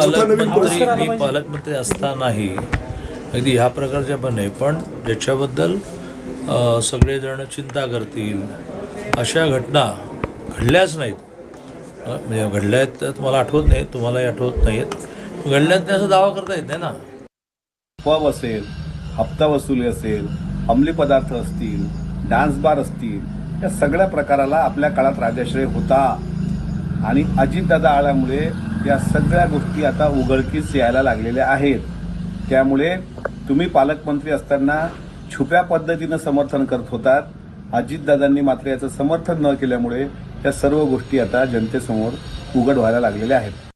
पालकमंत्री मी पालकमंत्री असतानाही अगदी ह्या प्रकारच्या पण नाही पण ज्याच्याबद्दल सगळेजण चिंता करतील अशा घटना घडल्याच नाहीत. म्हणजे घडल्या आहेत तर मला आठवत नाही तुम्हालाही आठवत नाहीत. घडल्यात नाही असा दावा करता येत नाही ना. पब असेल हप्ता वसुली असेल अंमली पदार्थ असतील डान्स बार असतील या सगळ्या प्रकाराला आपल्या काळात राजाश्रय होता. आणि अजितदादा आल्यामुळे या सगळ्या गोष्टी आता उघडकीस यायला लागलेल्या आहेत. त्यामुळे तुम्ही पालकमंत्री असताना छुप्या पद्धतीनं समर्थन करत होतात. अजितदादांनी मात्र याचं समर्थन न केल्यामुळे या सर्व गोष्टी आता जनतेसमोर उघड व्हायला लागलेल्या आहेत.